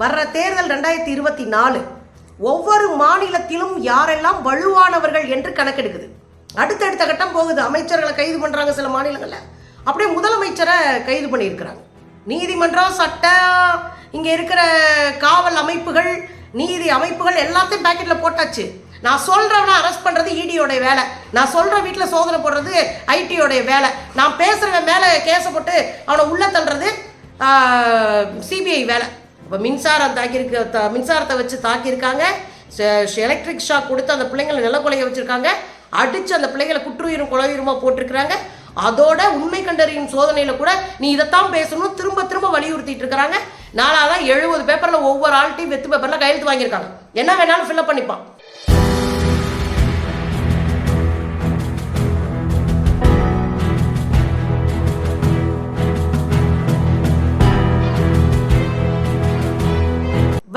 வர்ற தேர்தல் ரெண்டாயிரத்தி இருபத்தி நாலு ஒவ்வொரு மாநிலத்திலும் யாரெல்லாம் வலுவானவர்கள் என்று கணக்கெடுக்குது. அடுத்தடுத்த கட்டம் போகுது. அமைச்சர்களை கைது பண்றாங்க சில மாநிலங்களில். அப்படியே முதலமைச்சரை கைது பண்ணியிருக்கிறாங்க. நீதிமன்றம் சட்டம் இங்கே இருக்கிற காவல் அமைப்புகள் நீதி அமைப்புகள் எல்லாத்தையும் பேக்கெட்டில் போட்டாச்சு. நான் சொல்றவனை அரெஸ்ட் பண்ணுறது இடியோடைய வேலை. நான் சொல்கிற வீட்டில் சோதனை போடுறது ஐடியோடைய வேலை. நான் பேசுகிறவன் மேலே கேஸை போட்டு அவனை உள்ளே தள்ளுறது சிபிஐ வேலை. இப்போ மின்சாரம் தாக்கியிருக்க த- மின்சாரத்தை வச்சு தாக்கியிருக்காங்க. எலக்ட்ரிக் ஷாக் கொடுத்து அந்த பிள்ளைங்களை நிலக்கொலைய வச்சுருக்காங்க. அடித்து அந்த பிள்ளைங்களை குற்றுயிரும் குலையுருமா போட்டிருக்கிறாங்க. அதோட உண்மை கண்டறியும் சோதனையில் கூட நீ இதைத்தான் பேசணும். திரும்ப திரும்ப வலியுறுத்திட்டு இருக்கிறாங்க. நாலாதான் எழுபது பேப்பரில் ஒவ்வொரு ஆள்கிட்டையும் வெத்து பேப்பரில் கையெழுத்து வாங்கியிருக்காங்க. என்ன வேணாலும் ஃபில்அப் பண்ணிப்பான்.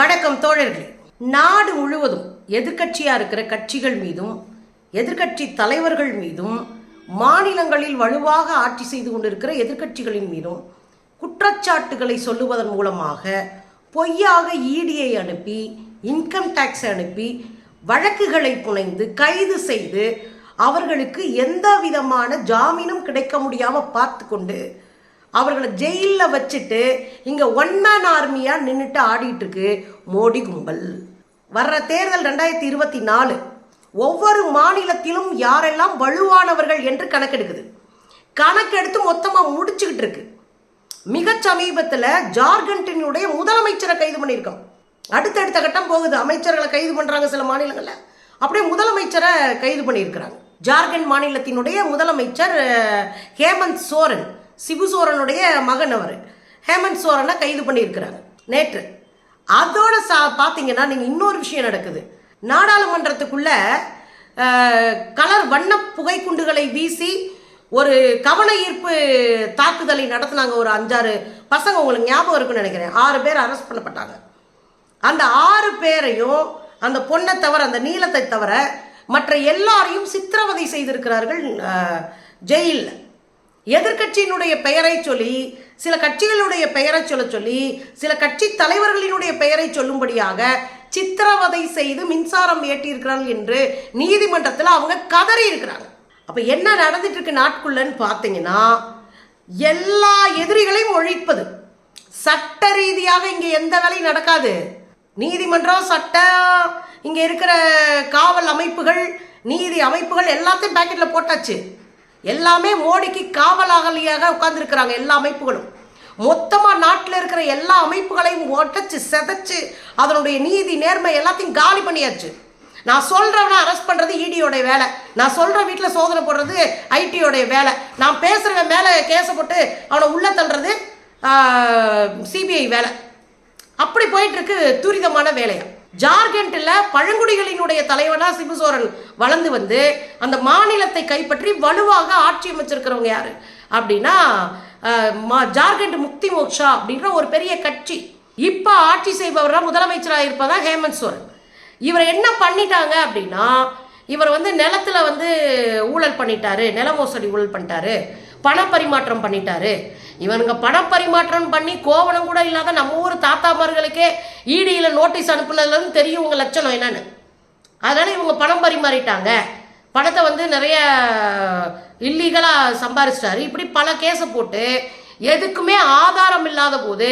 வணக்கம் தோழர்களே. நாடு முழுவதும் எதிர்கட்சியாக இருக்கிற கட்சிகள் மீதும் எதிர்க்கட்சி தலைவர்கள் மீதும் மாநிலங்களில் வலுவாக ஆட்சி செய்து கொண்டிருக்கிற எதிர்க்கட்சிகளின் மீதும் குற்றச்சாட்டுகளை சொல்லுவதன் மூலமாக பொய்யாக இடியை அனுப்பி இன்கம் டேக்ஸ் அனுப்பி வழக்குகளை புனைந்து கைது செய்து அவர்களுக்கு எந்த விதமான ஜாமீனும் கிடைக்க முடியாமல் பார்த்து கொண்டு அவர்களை ஜெயிலில் வச்சுட்டு இங்கே ஒன் மேன் ஆர்மியாக நின்றுட்டு ஆடிட்டு இருக்கு மோடி கும்பல். வர்ற தேர்தல் ரெண்டாயிரத்தி இருபத்தி நாலு ஒவ்வொரு மாநிலத்திலும் யாரெல்லாம் வலுவானவர்கள் என்று கணக்கெடுக்குது. கணக்கெடுத்து மொத்தமாக முடிச்சுக்கிட்டு இருக்கு மிக சமீபத்தில் ஜார்க்கண்டினுடைய முதலமைச்சரை கைது பண்ணியிருக்கோம். அடுத்தடுத்த கட்டம் போகுது. அமைச்சர்களை கைது பண்ணுறாங்க சில மாநிலங்களில். அப்படியே முதலமைச்சரை கைது பண்ணியிருக்கிறாங்க. ஜார்க்கண்ட் மாநிலத்தினுடைய முதலமைச்சர் ஹேமந்த் சோரன். சிபு சோரனுடைய மகன் அவர். ஹேமந்த் சோரனை கைது பண்ணியிருக்கிறாங்க நேற்று. அதோட சா பார்த்தீங்கன்னா நீங்கள் இன்னொரு விஷயம் நடக்குது. நாடாளுமன்றத்துக்குள்ள கலர் வண்ண புகைக்குண்டுகளை வீசி ஒரு கவன ஈர்ப்பு தாக்குதலை நடத்தினாங்க ஒரு அஞ்சாறு பசங்க. உங்களுக்கு ஞாபகம் இருக்குன்னு நினைக்கிறேன். ஆறு பேர் அரெஸ்ட் பண்ணப்பட்டாங்க. அந்த ஆறு பேரையும் அந்த பொண்ணை தவிர அந்த நீளத்தை தவிர மற்ற எல்லாரையும் சித்திரவதை செய்திருக்கிறார்கள் ஜெயிலில். எதிர்க்கட்சியினுடைய பெயரை சொல்லி சில கட்சிகளுடைய பெயரை சொல்ல சொல்லி சில கட்சி தலைவர்களினுடைய பெயரை சொல்லும்படியாக சித்திரவதை செய்து மின்சாரம் ஏற்றியிருக்கிறார்கள் என்று நீதிமன்றத்தில் அவங்க கதறி இருக்கிறாங்க அப்போ என்ன நடந்துட்டு இருக்கு நாட்குள்ளன்னு பார்த்தீங்கன்னா எல்லா எதிரிகளையும் ஒழிப்பது. சட்ட ரீதியாக இங்கே எந்த வேலையும் நடக்காது. நீதிமன்றம் சட்டம் இங்கே இருக்கிற காவல் அமைப்புகள் நீதி அமைப்புகள் எல்லாத்தையும் பேக்கெட்டில் போட்டாச்சு. எல்லாமே மோடிக்கு காவலாகலியாக உட்கார்ந்துருக்கிறாங்க எல்லா அமைப்புகளும். மொத்தமாக நாட்டில் இருக்கிற எல்லா அமைப்புகளையும் ஒட்டச்சு செதைச்சு அதனுடைய நீதி நேர்மை எல்லாத்தையும் காலி பண்ணியாச்சு. நான் சொல்றவனை அரெஸ்ட் பண்ணுறது இடியோடைய வேலை. நான் சொல்கிற வீட்டில் சோதனை போடுறது ஐடியோடைய வேலை. நான் பேசுகிறவன் மேலே கேஸை போட்டு அவனை உள்ளே தள்ளுறது சிபிஐ வேலை. அப்படி போயிட்டுருக்கு துரிதமான வேலையாக ஜார்க்கண்டில் பழங்குடிகளினுடைய தலைவனாக சிபு சோரன் வளர்ந்து வந்து அந்த மாநிலத்தை கைப்பற்றி வலுவாக ஆட்சி அமைச்சிருக்கிறவங்க யார்? அப்படின்னா மா- ஜார்க்கண்ட் முக்தி மோக்ஷா அப்படின்ற ஒரு பெரிய கட்சி. இப்போ ஆட்சி செய்பவராக முதலமைச்சராக இருப்பதா ஹேமந்த் சோரன். இவர் என்ன பண்ணிட்டாங்க அப்படின்னா இவர் வந்து நிலத்துல வந்து ஊழல் பண்ணிட்டாரு நில மோசடி ஊழல் பண்ணிட்டாரு பணப்பரிமாற்றம் பண்ணிட்டாரு. இவனுங்க பணப்பரிமாற்றம் பண்ணி கோவணம் கூட இல்லாத நம்ம ஊர் தாத்தாமார்களுக்கே ஈடியில் நோட்டீஸ் அனுப்புனதுலேருந்து தெரியும் உங்கள் லட்சணம் என்னன்னு. அதனால் இவங்க பணம் பரிமாறிட்டாங்க. பணத்தை வந்து நிறைய இல்லீகலாக சம்பாரிச்சிட்டாரு. இப்படி பல கேஸை போட்டு எதுக்குமே ஆதாரம் இல்லாத போது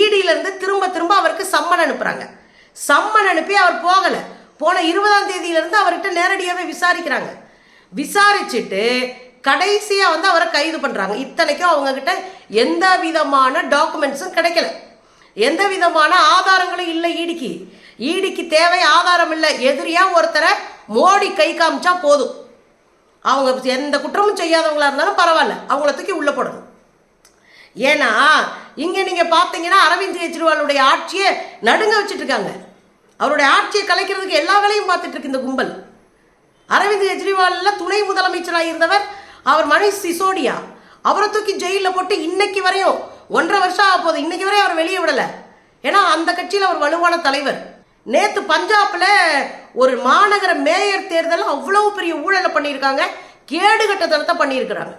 ஈடியிலேருந்து திரும்ப திரும்ப அவருக்கு சம்மன் அனுப்புகிறாங்க சம்மன் அனுப்பி அவர் போகலை. போன இருபதாம் தேதியிலேருந்து அவர்கிட்ட நேரடியாகவே விசாரிக்கிறாங்க. விசாரிச்சுட்டு கடைசியாக வந்து அவரை கைது பண்ணுறாங்க இத்தனைக்கும் அவங்க கிட்ட எந்த விதமான டாக்குமெண்ட்ஸும் கிடைக்கல. எந்த விதமான ஆதாரங்களும் இல்லை ஈடிக்கு. ஈடிக்கு தேவை ஆதாரம் இல்லை. எதிரியா ஒருத்தரை மோடி கை காமிச்சா போதும். அவங்க எந்த குற்றமும் செய்யாதவங்களா இருந்தாலும் பரவாயில்ல. அவங்கள தூக்கி உள்ள போடணும். ஏன்னா இங்க நீங்க பாத்தீங்கன்னா அரவிந்த் கெஜ்ரிவாலுடைய ஆட்சியை நடுங்க வச்சுட்டு இருக்காங்க. அவருடைய ஆட்சியை கலைக்கிறதுக்கு எல்லா வேலையும் பார்த்துட்டு இருக்கு இந்த கும்பல். அரவிந்த் கெஜ்ரிவால்ல துணை முதலமைச்சராக இருந்தவர் அவர் மனைவி சிசோடியா? அவரை தூக்கி ஜெயிலில் போட்டு இன்னைக்கு வரையும் ஒன்றரை வருஷம் ஆக போகுது. இன்னைக்கு வரையும் அவர் வெளியே விடலை. ஏன்னா அந்த கட்சியில் அவர் வலுவான தலைவர். நேற்று பஞ்சாப்பில் ஒரு மாநகர மேயர் தேர்தல் அவ்வளோ பெரிய ஊழலை பண்ணியிருக்காங்க. கேடுகட்டத்தனத்தை பண்ணியிருக்கிறாங்க.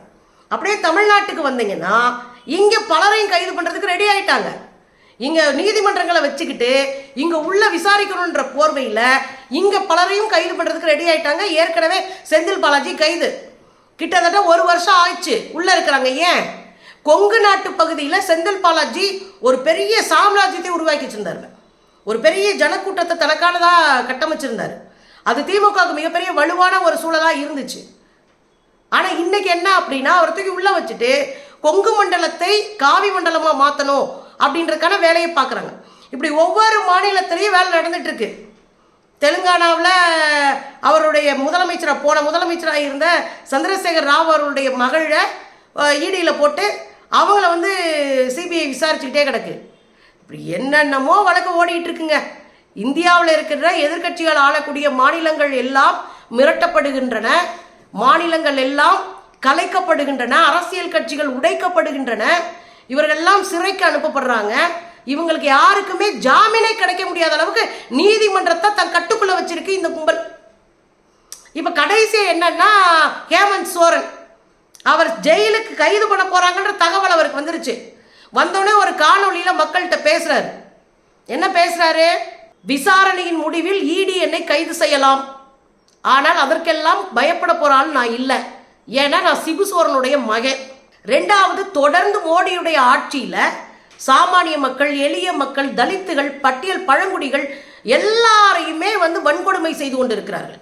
அப்படியே தமிழ்நாட்டுக்கு வந்தீங்கன்னா இங்கே பலரையும் கைது பண்ணுறதுக்கு ரெடி ஆயிட்டாங்க. இங்கே நீதிமன்றங்களை வச்சுக்கிட்டு இங்கே உள்ள விசாரிக்கணுன்ற போர்வையில் இங்கே பலரையும் கைது பண்ணுறதுக்கு ரெடி ஆயிட்டாங்க. ஏற்கனவே செந்தில் பாலாஜி கைது. கிட்டத்தட்ட ஒரு வருஷம் ஆயிடுச்சு. உள்ளே இருக்கிறாங்க ஏன்? கொங்கு நாட்டு பகுதியில் செந்தில் பாலாஜி ஒரு பெரிய சாம்ராஜ்யத்தை உருவாக்கி வச்சுருந்தாருங்க. ஒரு பெரிய ஜனக்கூட்டத்தை தனக்கானதாக கட்டமைச்சிருந்தாரு. அது திமுகவுக்கு மிகப்பெரிய வலுவான ஒரு சூழலாக இருந்துச்சு. ஆனால் இன்னைக்கு என்ன அப்படின்னா அவர் தூக்கி உள்ளே வச்சுட்டு கொங்கு மண்டலத்தை காவி மண்டலமாக மாற்றணும் அப்படின்றதுக்கான வேலையை பார்க்குறாங்க. இப்படி ஒவ்வொரு மாநிலத்திலையும் வேலை நடந்துட்டு இருக்கு. தெலுங்கானாவில் அவருடைய முதலமைச்சராக போன முதலமைச்சராக இருந்த சந்திரசேகர் ராவ் அவருடைய மகளை ஈடியில் போட்டு அவங்கள வந்து சிபிஐ விசாரிச்சுக்கிட்டே கிடக்கு. இப்படி என்னென்னமோ வழக்கு ஓடிட்டு இருக்குங்க. இந்தியாவில் இருக்கிற எதிர்க்கட்சிகள் ஆளக்கூடிய மாநிலங்கள் எல்லாம் மிரட்டப்படுகின்றன. மாநிலங்கள் எல்லாம் கலைக்கப்படுகின்றன. அரசியல் கட்சிகள் உடைக்கப்படுகின்றன. இவர்களெல்லாம் சிறைக்கு அனுப்பப்படுறாங்க. இவங்களுக்கு யாருக்குமே ஜாமீனே கிடைக்க முடியாத அளவுக்கு நீதிமன்றத்தை தன் கட்டுக்குள்ள வச்சிருக்கு இந்த கும்பல். இப்ப கடைசியாக என்னன்னா ஹேமந்த் சோரன். அவர் ஜெயிலுக்கு கைது பண்ண போறாங்கன்ற தகவல் அவருக்கு வந்துருச்சு. வந்தோடனே ஒரு காணொளியில மக்கள்கிட்ட பேசுறாரு. என்ன பேசுறாரு? விசாரணையின் முடிவில் இடி என்னை கைது செய்யலாம். ஆனால் அதற்கெல்லாம் பயப்பட போகிறான்னு நான் இல்லை. ஏன்னா நான் சிபு சோரனுடைய மகன். ரெண்டாவது தொடர்ந்து மோடியுடைய ஆட்சியில சாமானிய மக்கள் எளிய மக்கள் தலித்துகள் பட்டியல் பழங்குடிகள் எல்லாரையுமே வந்து வன்கொடுமை செய்து கொண்டிருக்கிறார்கள்.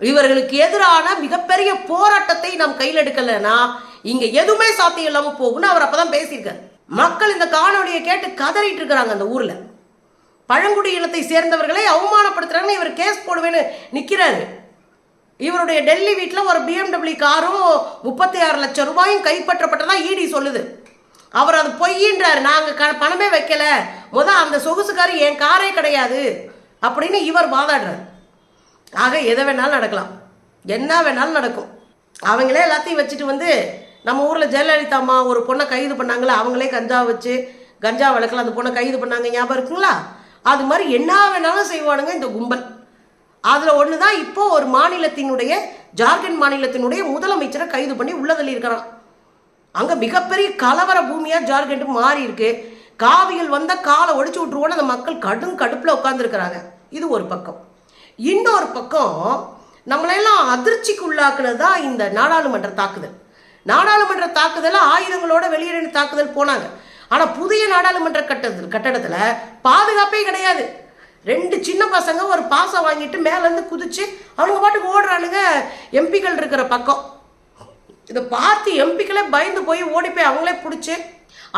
இவர்களுக்கு எதிரான மிகப்பெரிய போராட்டத்தை நாம் கையில் எடுக்கலைன்னா இங்க எதுவுமே சாத்தியம் இல்லாம போகும்னு அவர் அப்பதான் பேசியிருக்காரு. மக்கள் இந்த காணொலியை கேட்டு கதறிட்டு இருக்கிறாங்க அந்த ஊர்ல. பழங்குடி இனத்தை சேர்ந்தவர்களை அவமானப்படுத்துறாங்கன்னு இவர் கேஸ் போடுவேன்னு நிக்கிறாரு. இவருடைய டெல்லி வீட்டில் ஒரு பிஎம்டபிள்யூ காரும் முப்பத்தி ஆறு லட்சம் ரூபாயும் கைப்பற்றப்பட்டதா இடி சொல்லுது. அவர் அது பொய்யின்றார். நாங்கள் க பணமே வைக்கல. முத அந்த சொகுசுக்காரர் என் காரே கிடையாது அப்படின்னு இவர் வாதாடுறார். ஆக எதை வேணாலும் நடக்கலாம். என்ன வேணாலும் நடக்கும். அவங்களே எல்லாத்தையும் வச்சுட்டு வந்து நம்ம ஊரில் ஜெயலலிதா அம்மா ஒரு பொண்ணை கைது பண்ணாங்களே அவங்களே கஞ்சா வச்சு கஞ்சா வழக்கில் அந்த பொண்ணை கைது பண்ணாங்க ஞாபகம் இருக்குங்களா? அது மாதிரி என்ன வேணாலும் செய்வானுங்க இந்த கும்பல். அதில் ஒன்று தான் இப்போ ஒரு மாநிலத்தினுடைய ஜார்க்கண்ட் மாநிலத்தினுடைய முதலமைச்சரை கைது பண்ணி உள்ளதில் தள்ளியிருக்கிறான். அங்கே மிகப்பெரிய கலவர பூமியாக ஜார்க்கண்ட் மாறி இருக்கு. காவியில் வந்த காலை ஒடிச்சு விட்ருவோன்னு அந்த மக்கள் கடும் கடுப்பில் உட்காந்துருக்கிறாங்க இது ஒரு பக்கம். இன்னொரு பக்கம் நம்மளெல்லாம் அதிர்ச்சிக்குள்ளாக்குனது தான் இந்த நாடாளுமன்ற தாக்குதல். நாடாளுமன்ற தாக்குதலில் ஆயுதங்களோட வெளியேறின தாக்குதல் போனாங்க. ஆனால் புதிய நாடாளுமன்ற கட்டத்தில் கட்டடத்தில் பாதுகாப்பே கிடையாது. ரெண்டு சின்ன பசங்க ஒரு பாசம் வாங்கிட்டு மேலேருந்து குதிச்சு அவங்க பாட்டுக்கு ஓடுறானுங்க. எம்பிக்கள் இருக்கிற பக்கம். இதை பார்த்து எம்பிக்களே பயந்து போய் ஓடி போய் அவங்களே பிடிச்சி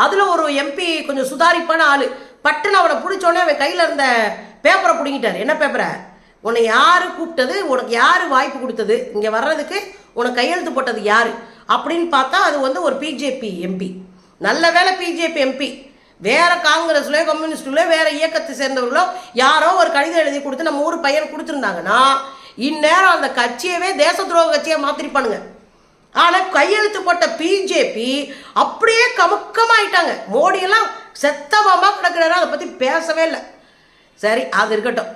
அதில் ஒரு எம்பி கொஞ்சம் சுதாரிப்பான ஆள். பட்டுன்னு அவனை பிடிச்சோடனே அவன் கையில் இருந்த பேப்பரை பிடிங்கிட்டார். என்ன பேப்பரை உன்னை யார் கூப்பிட்டது? உனக்கு யார் வாய்ப்பு கொடுத்தது? இங்கே வர்றதுக்கு உனக்கு கையெழுத்து போட்டது யார்? அப்படின்னு பார்த்தா அது வந்து ஒரு பிஜேபி எம்பி நல்ல வேலை பிஜேபி எம்பி வேற காங்கிரஸ்லயோ கம்யூனிஸ்டுலயோ வேற இயக்கத்தை சேர்ந்தவர்களோ யாரோ ஒரு கடிதம் எழுதி கொடுத்து நம்ம ஊர் பையன் கொடுத்துருந்தாங்கன்னா இந்நேரம் அந்த கட்சியவே தேச துரோக கட்சியை மாற்றிருப்பானுங்க ஆனால் கையெழுத்து போட்ட பிஜேபி அப்படியே கமுக்கமாயிட்டாங்க. மோடியெல்லாம் செத்தவமாக கிடக்குறாரு அதை பற்றி பேசவே இல்லை. சரி அது இருக்கட்டும்.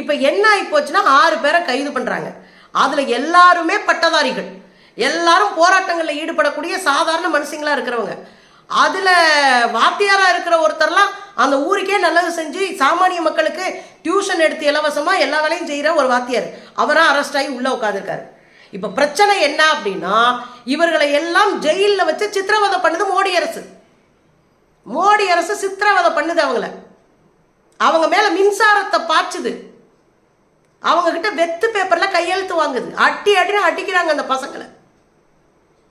இப்போ என்ன ஆகிப்போச்சுன்னா ஆறு பேரை கைது பண்ணுறாங்க அதில் எல்லாருமே பட்டதாரிகள். எல்லாரும் போராட்டங்களில் ஈடுபடக்கூடிய சாதாரண மனுஷங்களாக இருக்கிறவங்க. அதில் வாத்தியாராக இருக்கிற ஒருத்தர்லாம் அந்த ஊருக்கே நல்லது செஞ்சு சாமானிய மக்களுக்கு டியூஷன் எடுத்து இலவசமாக எல்லா வேலையும் செய்கிற ஒரு வாத்தியார். அவராக அரெஸ்ட் ஆகி உள்ளே உட்காந்துருக்காரு இப்ப பிரச்சனை என்ன அப்படின்னா இவர்களை எல்லாம் ஜெயிலில் வச்சு சித்திரவதை பண்ணுது மோடி அரசு. மோடி அரசு சித்திரவதை பண்ணுது அவங்கள. அவங்க மேல மின்சாரத்தை பாய்ச்சுது. அவங்க கிட்ட வெத்து பேப்பர்ல கையெழுத்து வாங்குது. அட்டி அட்டின்னு அடிக்கிறாங்க அந்த பசங்களை.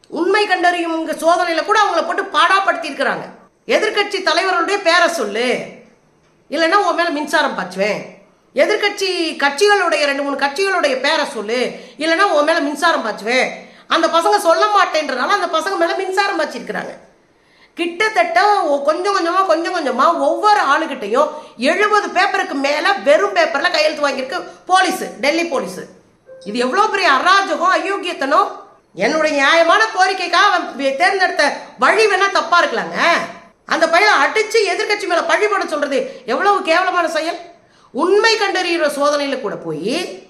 உண்மை கண்டறியும் இங்க சோதனையில கூட அவங்கள போட்டு பாடாப்படுத்தி இருக்கிறாங்க எதிர்க்கட்சி தலைவர்களுடைய பேரை சொல்லு. இல்லைன்னா உன் மேல மின்சாரம் பாய்ச்சுவேன். எதிர்க்கட்சி கட்சிகளுடைய ரெண்டு மூணு கட்சிகளுடைய பேரை சொல்லு. இல்லைன்னா உன் மேலே மின்சாரம் பாய்ச்சுவேன். அந்த பசங்க சொல்ல மாட்டேன்றனால அந்த பசங்க மேலே மின்சாரம் பாய்ச்சிருக்கிறாங்க. கிட்டத்தட்ட கொஞ்சம் கொஞ்சமாக கொஞ்சம் கொஞ்சமாக ஒவ்வொரு ஆளுகிட்டையும் எழுபது பேப்பருக்கு மேலே வெறும் பேப்பரில் கையெழுத்து வாங்கியிருக்கு போலீஸு டெல்லி போலீஸு. இது எவ்வளோ பெரிய அராஜகம் அயோக்கியத்தனம்? என்னுடைய நியாயமான கோரிக்கைக்காக அவன் தேர்ந்தெடுத்த வழி வேணா தப்பாக இருக்கலாங்க. அந்த பையனை அடித்து எதிர்க்கட்சி மேலே பழிபட சொல்கிறது எவ்வளவு கேவலமான செயல்? உண்மை கண்டறிகிற சோதனையில் கூட போய்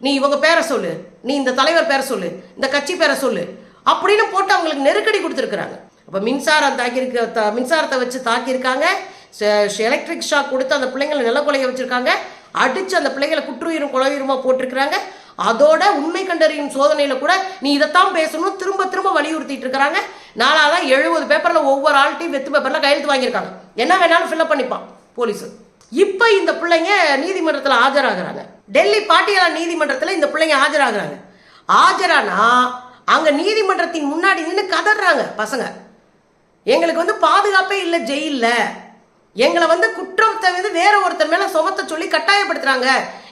நீ இவங்க பேரை சொல்லு நீ இந்த தலைவர் பேரை சொல்லு இந்த கட்சி பேரை சொல்லு அப்படின்னு போட்டு அவங்களுக்கு நெருக்கடி கொடுத்துருக்குறாங்க. அப்போ மின்சாரம் தாக்கியிருக்க த- மின்சாரத்தை வச்சு தாக்கியிருக்காங்க. எலக்ட்ரிக் ஷாக் கொடுத்து அந்த பிள்ளைங்களை நிலக்கொலைய வச்சுருக்காங்க. அடித்து அந்த பிள்ளைங்களை குற்றுயிரும் குலயுருமா போட்டிருக்கிறாங்க. அதோட உண்மை கண்டறியும் சோதனையில் கூட நீ இதைத்தான் பேசணும் திரும்ப திரும்ப வலியுறுத்திட்டு இருக்கிறாங்க. நாலாதான் எழுபது பேப்பரில் ஒவ்வொரு ஆள்கிட்டையும் வெத்து பேப்பரில் கையெழுத்து வாங்கியிருக்காங்க. என்ன வேணாலும் ஃபில்அப் பண்ணிப்பான் போலீஸு. இப்போ இந்த பிள்ளைங்க நீதிமன்றத்தில் ஆஜராகிறாங்க. டெல்லி பாட்டியாலா நீதிமன்றத்தில் இந்த பிள்ளைங்க ஆஜராகிறாங்க. ஆஜரானா அங்கே நீதிமன்றத்தின் முன்னாடி நின்று கதறாங்க பசங்க. எங்களுக்கு வந்து பாதுகாப்பே இல்லை ஜெயில்ல. எங்களை வந்து குற்றத்தை வந்து வேற ஒருத்தர் மேலே சுமத்த சொல்லி கட்டாயப்படுத்துறாங்க.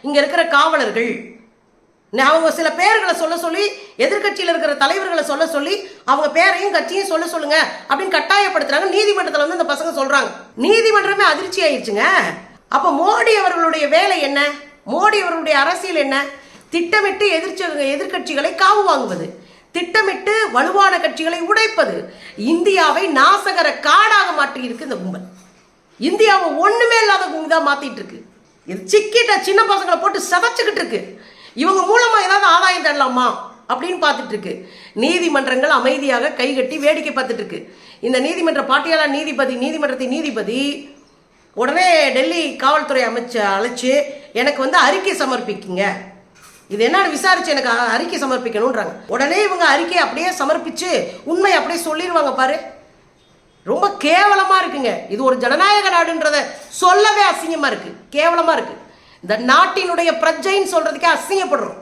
இங்கே இருக்கிற காவலர்கள். அவங்க சில பேர்களை சொல்ல சொல்லி எதிர்க்கட்சியில் இருக்கிற தலைவர்களை சொல்ல சொல்லி அவங்க பேரையும் கட்சியும் சொல்ல சொல்லுங்க அப்படின்னு கட்டாயப்படுத்துறாங்க. நீதிமன்றத்தில் வந்து இந்த பசங்க சொல்றாங்க. நீதிமன்றமே அதிர்ச்சி ஆயிடுச்சுங்க அப்போ மோடி அவர்களுடைய வேலை என்ன? மோடி அவர்களுடைய அரசியல் என்ன? திட்டமிட்டு எதிர்ச்சி எதிர்க்கட்சிகளை காவு வாங்குவது. திட்டமிட்டு வலுவான கட்சிகளை உடைப்பது. இந்தியாவை நாசகர காடாக மாற்றி இருக்கு இந்த கும்பல். இந்தியாவை ஒண்ணுமே இல்லாத இதா மாத்திட்டு இருக்கு இது சிக்கிட்ட சின்ன பசங்களை போட்டு சதைச்சுக்கிட்டு இருக்கு. இவங்க மூலமா ஏதாவது ஆதாயம் தரலாமா? அப்படின்னு பார்த்துட்டு இருக்கு நீதிமன்றங்கள் அமைதியாக கைகட்டி வேடிக்கை பார்த்துட்டு இருக்கு இந்த நீதிமன்ற பாட்டியாளர் நீதிபதி நீதிமன்றத்தின் நீதிபதி உடனே டெல்லி காவல்துறை அமைச்ச அழைச்சி எனக்கு வந்து அறிக்கை சமர்ப்பிக்குங்க. இது என்னன்னு விசாரிச்சு எனக்கு அறிக்கை சமர்ப்பிக்கணுன்றாங்க உடனே இவங்க அறிக்கையை அப்படியே சமர்ப்பிச்சு உண்மை அப்படியே சொல்லிடுவாங்க பாரு. ரொம்ப கேவலமா இருக்குங்க. இது ஒரு ஜனநாயக நாடுன்றத சொல்லவே அசிங்கமா இருக்கு. கேவலமா இருக்கு. இந்த நாட்டினுடைய பிரஜைன்னு சொல்றதுக்கே அசிங்கப்படுறோம்.